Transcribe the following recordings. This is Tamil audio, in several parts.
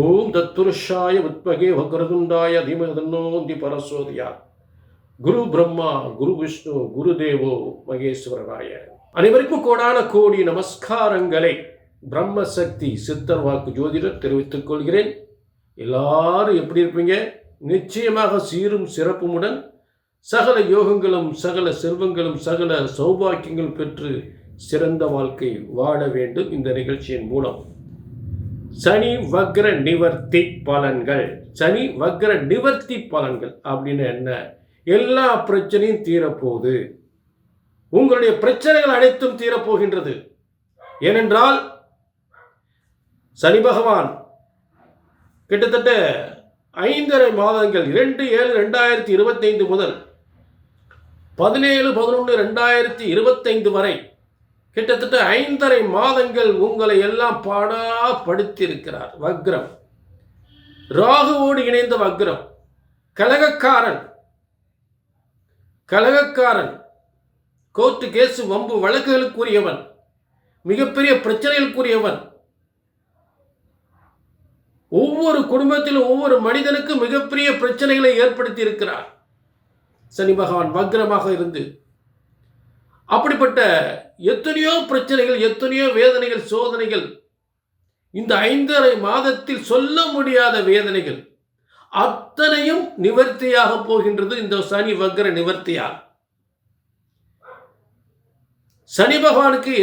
ஓம் தத்துருஷாய உத்மகே வக்ரதுண்டாய தீமதன்னோந்தி பரசோதியா குரு பிரம்மா குரு விஷ்ணு குரு தேவோ மகேஸ்வரராய அனைவருக்கும் கோடான கோடி நமஸ்காரங்களை பிரம்மசக்தி சித்தர் வாக்கு ஜோதிடர் தெரிவித்துக் கொள்கிறேன். எல்லாரும் எப்படி இருப்பீங்க? நிச்சயமாக சீரும் சிறப்புமுடன் சகல யோகங்களும் சகல செல்வங்களும் சகல சௌபாக்கியங்கள் பெற்று சிறந்த வாழ்க்கை வாழ வேண்டும். இந்த நிகழ்ச்சியின் மூலம் சனி வக்ர நிவர்த்தி பலன்கள். சனி வக்ர நிவர்த்தி பலன்கள் அப்படின்னு என்ன? எல்லா பிரச்சனையும் தீரப்போகுது. உங்களுடைய பிரச்சனைகள் அனைத்தும் தீரப்போகின்றது. ஏனென்றால் சனி பகவான் கிட்டத்தட்ட ஐந்தரை மாதங்கள் இரண்டு ஏழு ரெண்டாயிரத்தி இருபத்தைந்து முதல் பதினேழு பதினொன்று ரெண்டாயிரத்தி இருபத்தைந்து வரை கிட்டத்தட்ட ஐந்தரை மாதங்கள் உங்களை எல்லாம் பாடா படுத்தியிருக்கிறார். வக்ரம். ராகுவோடு இணைந்த வக்ரம். கலகக்காரன். கலகக்காரன். கோர்ட்டு கேசு வம்பு வழக்குகளுக்குரியவன். மிகப்பெரிய பிரச்சனைகளுக்குரியவன். ஒவ்வொரு குடும்பத்திலும் ஒவ்வொரு மனிதனுக்கும் மிகப்பெரிய பிரச்சனைகளை ஏற்படுத்தி இருக்கிறார் சனி பகவான் வக்ரமாக இருந்து அப்படிப்பட்ட எத்தனையோ பிரச்சனைகள் எத்தனையோ வேதனைகள் சோதனைகள் இந்த ஐந்தரை மாதத்தில் சொல்ல முடியாத வேதனைகள் அத்தனையும் நிவர்த்தியாக போகின்றது இந்த சனி வக்ர நிவர்த்தியால். சனி பகவானுக்கு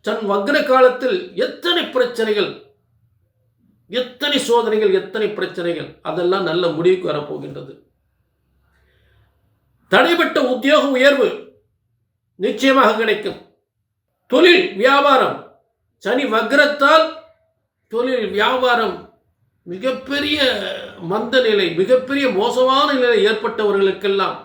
தன் வக்ர காலத்தில் எத்தனை பிரச்சனைகள் எத்தனை சோதனைகள் எத்தனை பிரச்சனைகள் அதெல்லாம் நல்ல முடிவுக்கு வரப்போகின்றது. தடைப்பட்ட உத்தியோக உயர்வு நிச்சயமாக கிடைக்கும். தொழில் வியாபாரம். சனி வக்ரத்தால் தொழில் வியாபாரம் மிகப்பெரிய மந்த நிலை மிகப்பெரிய மோசமான நிலை ஏற்பட்டவர்களுக்கெல்லாம்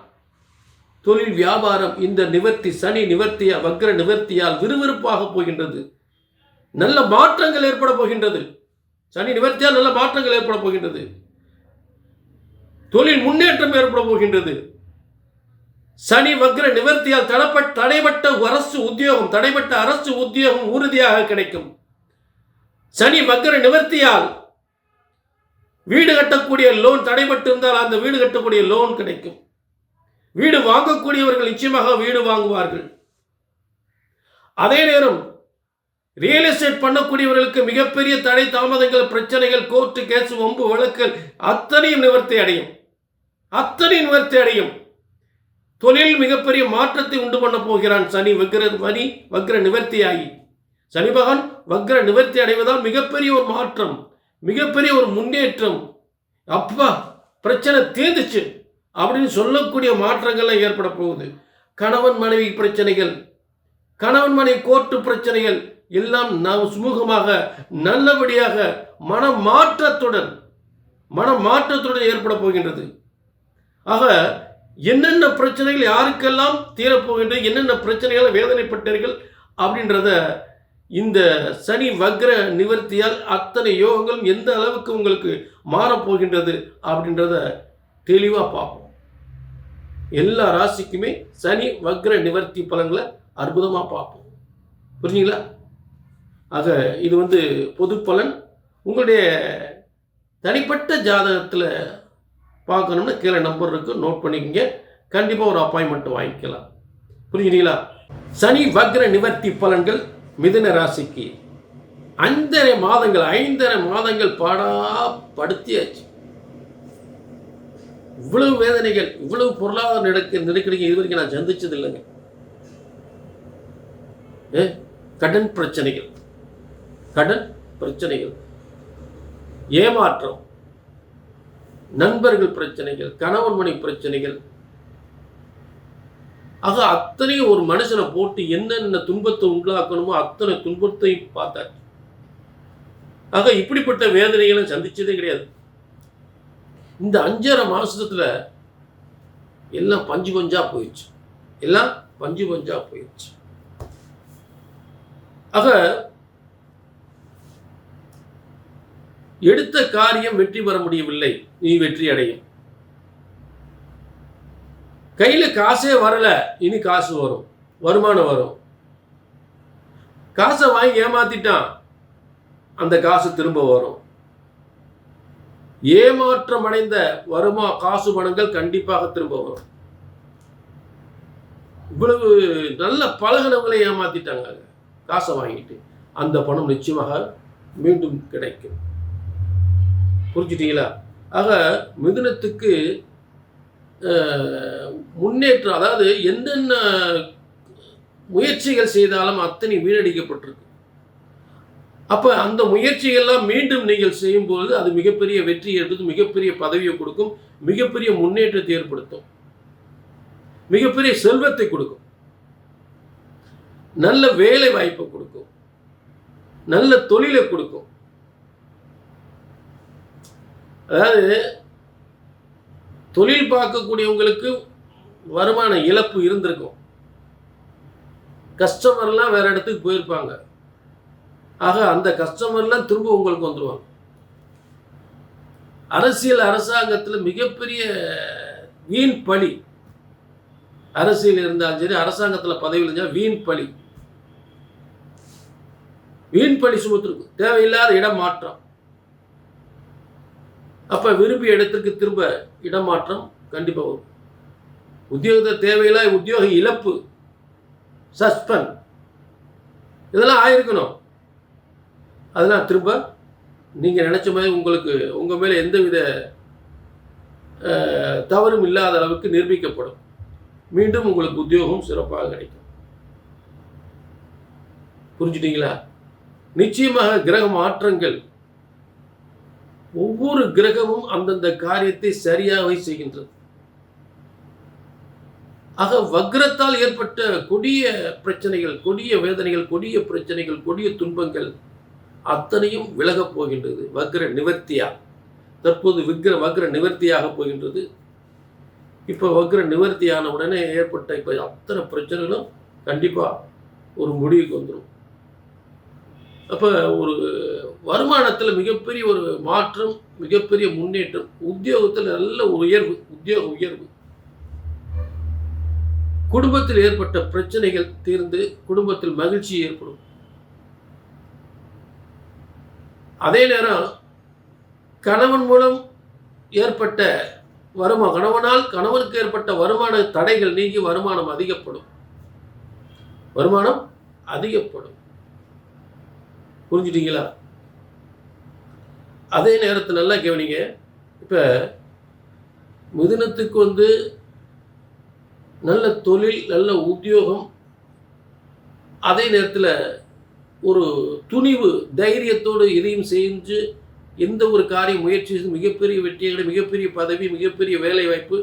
தொழில் வியாபாரம் இந்த நிவர்த்தி சனி நிவர்த்தியா வக்ர நிவர்த்தியால் விறுவிறுப்பாக போகின்றது. நல்ல மாற்றங்கள் ஏற்பட போகின்றது. சனி நிவர்த்தியால் நல்ல மாற்றங்கள் ஏற்பட போகின்றது. தொழில் முன்னேற்றம் ஏற்பட போகின்றது. சனி வக்ர நிவர்த்தியால் தடப்பட்ட தடைப்பட்ட அரசு உத்தியோகம் தடைப்பட்ட அரசு உத்தியோகம் உறுதியாக கிடைக்கும். சனி வக்ர நிவர்த்தியால் வீடு கட்டக்கூடிய லோன் தடைபட்டு இருந்தால் அந்த வீடு கட்டக்கூடிய லோன் கிடைக்கும். வீடு வாங்கக்கூடியவர்கள் நிச்சயமாக வீடு வாங்குவார்கள். அதே நேரம் ரியல் எஸ்டேட் பண்ணக்கூடியவர்களுக்கு மிகப்பெரிய தடை தாமதங்கள் பிரச்சனைகள் கோர்ட்டு கேஸ் வம்பு வழக்குகள் அத்தனையும் நிவர்த்தி அடையும். அத்தனையும் நிவர்த்தி அடையும். தொழில் மிகப்பெரிய மாற்றத்தை உண்டு பண்ண போகிறான் சனி வக்ர மணி வக்ர நிவர்த்தியாகி. சனி பகவான் வக்ர நிவர்த்தி அடைவதால் மிகப்பெரிய ஒரு மாற்றம் மிகப்பெரிய ஒரு முன்னேற்றம். அப்பா பிரச்சனை தீர்ந்துச்சு அப்படின்னு சொல்லக்கூடிய மாற்றங்கள்லாம் ஏற்பட போகுது. கணவன் மனைவி பிரச்சனைகள் கணவன் மனைவி கோர்ட்டு பிரச்சனைகள் எல்லாம் நாம் சுமூகமாக நல்லபடியாக மன மாற்றத்துடன் மன மாற்றத்துடன் ஏற்பட போகின்றது. ஆக என்னென்ன பிரச்சனைகள் யாருக்கெல்லாம் தீரப்போகின்றது என்னென்ன பிரச்சனைகளை வேதனைப்பட்டீர்கள் அப்படின்றத இந்த சனி வக்ர நிவர்த்தியால் அத்தனை யோகங்களும் எந்த அளவுக்கு உங்களுக்கு மாறப்போகின்றது அப்படின்றத தெளிவாக பார்ப்போம். எல்லா ராசிக்குமே சனி வக்ர நிவர்த்தி பலன்களை அற்புதமாக பார்ப்போம். புரிஞ்சுங்களா? ஆக இது வந்து பொது பலன். உங்களுடைய தனிப்பட்ட ஜாதகத்தில் பார்க்கணும்னா கீழே நம்பர் இருக்குது நோட் பண்ணிக்கங்க. கண்டிப்பாக ஒரு அப்பாயின்மெண்ட் வாங்கிக்கலாம். புரிஞ்சுங்களா சனி வக்ர நிவர்த்தி பலன்கள் மிதுன ராசிக்கு. ஐந்தரை மாதங்கள் ஐந்தரை மாதங்கள் பாடா படுத்தியாச்சு. இவ்வளவு வேதனைகள் இவ்வளவு பொருளாதார நெருக்க நெருக்கடிகள் இது வரைக்கும் நான் சந்திச்சது இல்லைங்க. கடன் பிரச்சனைகள். கடன் பிரச்சனைகள். ஏமாற்றம். நண்பர்கள் பிரச்சனைகள் கணவன் மனை பிரச்சனைகள். ஆக அத்தனையும் ஒரு மனுஷனை போட்டு என்னென்ன துன்பத்தை உண்டாக்கணுமோ அத்தனை துன்பத்தையும் பார்த்தார் ஆக இப்படிப்பட்ட வேதனைகளை சந்திச்சதே கிடையாது. இந்த அஞ்சரை மாசத்துல எல்லாம் பஞ்சு பஞ்சா போயிடுச்சு. எல்லாம் பஞ்சு பஞ்சா போயிடுச்சு. ஆக எடுத்த காரியம் வெற்றி பெற முடியவில்லை. நீ வெற்றி அடையும் கையில காசே வரல இனி காசு வரும். வருமானம் வரும். காசை வாங்கி ஏமாத்திட்டான் அந்த காசு திரும்ப வரும். ஏமாற்றம் அடைந்த வருமா காசு பணங்கள் கண்டிப்பாக திரும்ப வரும். இவ்வளவு நல்ல பழகினவங்களை ஏமாத்திட்டாங்க. காசை வாங்கிட்டு அந்த பணம் நிச்சயமாக மீண்டும் கிடைக்கும். புரிஞ்சுட்டீங்களா? ஆக மிதுனத்துக்கு முன்னேற்றம் அதாவது என்னென்ன முயற்சிகள் செய்தாலும் அத்தனை வீணடிக்கப்பட்டிருக்கு. அப்போ அந்த முயற்சிகள்லாம் மீண்டும் நீங்கள் செய்யும்போது அது மிகப்பெரிய வெற்றி என்பது மிகப்பெரிய பதவியை கொடுக்கும் மிகப்பெரிய முன்னேற்றத்தை ஏற்படுத்தும். மிகப்பெரிய செல்வத்தை கொடுக்கும். நல்ல வேலை வாய்ப்பை கொடுக்கும். நல்ல தொழிலை கொடுக்கும். அதாவது தொழில் பார்க்கக்கூடியவங்களுக்கு வருமான இழப்பு இருந்திருக்கும். கஸ்டமர்லாம் வேற இடத்துக்கு போயிருப்பாங்க. ஆக அந்த கஸ்டமர்லாம் திரும்ப உங்களுக்கு வந்துடுவாங்க அரசியல் அரசாங்கத்தில் மிகப்பெரிய வீண் பழி. அரசியல் இருந்தாலும் சரி அரசாங்கத்தில் பதவியில் இருந்தால் வீண் பழி. வீண் பழி சுமத்திருக்கும். தேவையில்லாத இடம் மாற்றம். அப்போ விரும்பிய இடத்திற்கு திரும்ப இடமாற்றம் கண்டிப்பாக வரும். உத்தியோகத்தை தேவையில்லாத உத்தியோக இழப்பு சஸ்பெண்ட். இதெல்லாம் ஆயிருக்கணும். அதெல்லாம் திரும்ப நீங்கள் நினச்ச மாதிரி உங்களுக்கு உங்கள் மேலே எந்தவித தவறும் இல்லாத அளவுக்கு நிரூபிக்கப்படும். மீண்டும் உங்களுக்கு உத்தியோகம் சிறப்பாக கிடைக்கும். புரிஞ்சுட்டீங்களா? நிச்சயமாக கிரக மாற்றங்கள் ஒவ்வொரு கிரகமும் அந்தந்த காரியத்தை சரியாகவே செய்கின்றது. ஆக வக்ரத்தால் ஏற்பட்ட கொடிய பிரச்சனைகள் கொடிய வேதனைகள் கொடிய பிரச்சனைகள் கொடிய துன்பங்கள் அத்தனையும் விலகப் போகின்றது வக்ர நிவர்த்தியா தற்போது விக்ர வக்ர நிவர்த்தியாக போகின்றது. இப்போ வக்ர நிவர்த்தியான உடனே ஏற்பட்ட இப்போ அத்தனை பிரச்சனைகளும் கண்டிப்பாக ஒரு முடிவுக்கு வந்துடும் அப்போ ஒரு வருமானத்தில் மிகப்பெரிய ஒரு மாற்றம் மிகப்பெரிய முன்னேற்றம் உத்தியோகத்தில் நல்ல உயர்வு உத்தியோக உயர்வு. குடும்பத்தில் ஏற்பட்ட பிரச்சனைகள் தீர்ந்து குடும்பத்தில் மகிழ்ச்சி ஏற்படும். அதே நேரம் கணவன் மூலம் ஏற்பட்ட வருமா கணவனால் கணவனுக்கு ஏற்பட்ட வருமான தடைகள் நீங்கி வருமானம் அதிகப்படும். வருமானம் அதிகப்படும். புரிஞ்சுட்டீங்களா? அதே நேரத்தில் நல்லா கவனிங்க. இப்போ மிதுனத்துக்கு வந்து நல்ல தொழில் நல்ல உத்தியோகம் அதே நேரத்தில் ஒரு துணிவு தைரியத்தோடு எதையும் செஞ்சு எந்த ஒரு காரியம் முயற்சி செய்து மிகப்பெரிய வெற்றிகளை மிகப்பெரிய பதவி மிகப்பெரிய வேலை வாய்ப்பு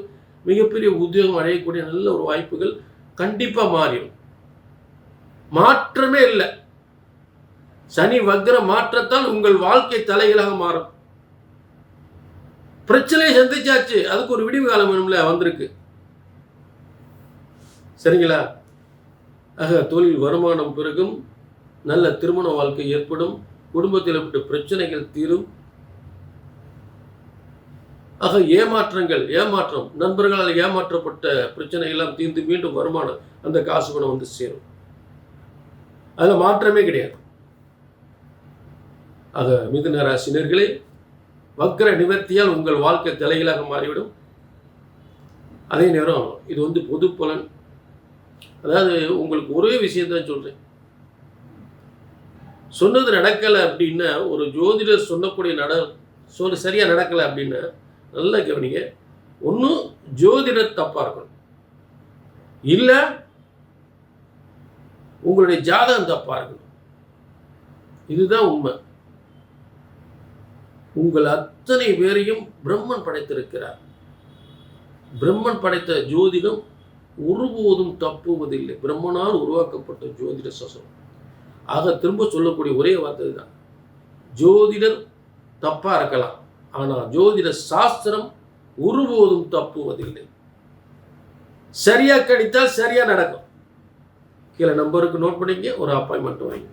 மிகப்பெரிய உத்தியோகம் அடையக்கூடிய நல்ல ஒரு வாய்ப்புகள் கண்டிப்பாக மாறிடும். மாற்றமே இல்லை. சனி வக்ர மாற்றத்தால் உங்கள் வாழ்க்கை தலைகளாக மாறும். பிரச்சனையை சந்திச்சாச்சு. அதுக்கு ஒரு விடிவு காலம் வேணும்ல வந்திருக்கு. சரிங்களா? ஆக தொழில் வருமானம் பெருகும். நல்ல திருமண வாழ்க்கை ஏற்படும். குடும்பத்தில் ஏற்பட்ட பிரச்சனைகள் தீரும். ஆக ஏமாற்றங்கள் ஏமாற்றம் நண்பர்களால் ஏமாற்றப்பட்ட பிரச்சனை எல்லாம் தீர்ந்து மீண்டும் வருமானம் அந்த காசு பணம் வந்து சேரும். அதில் மாற்றமே கிடையாது. ஆக மிதுன ராசினர்களே வக்ர நிவர்த்தியால் உங்கள் வாழ்க்கை தலைகளாக மாறிவிடும். அதே நேரம் இது வந்து பொது பலன். அதாவது உங்களுக்கு ஒரே விஷயந்தான் சொல்கிறேன் சொன்னது நடக்கலை அப்படின்னா ஒரு ஜோதிடர் சொல்லக்கூடிய நட சொல் சரியாக நடக்கலை அப்படின்னா நல்லா கவனிங்க. ஒன்றும் ஜோதிடர் தப்பாக இருக்கணும். இல்லை உங்களுடைய ஜாதகம் தப்பாக இருக்கணும். இதுதான் உண்மை. உங்கள் அத்தனை பேரையும் பிரம்மன் படைத்திருக்கிறார். பிரம்மன் படைத்த ஜோதிடம் ஒருபோதும் தப்புவதில்லை. பிரம்மனால் உருவாக்கப்பட்ட ஜோதிட சசனம். ஆக திரும்ப சொல்லக்கூடிய ஒரே வார்த்தை தான் ஜோதிடர் தப்பாக இருக்கலாம். ஆனால் ஜோதிட சாஸ்திரம் ஒருபோதும் தப்புவதில்லை. சரியாக கடித்தால் சரியாக நடக்கும். கீழே நம்பருக்கு நோட் பண்ணிக்க ஒரு அப்பாயின்மெண்ட் வாங்கி.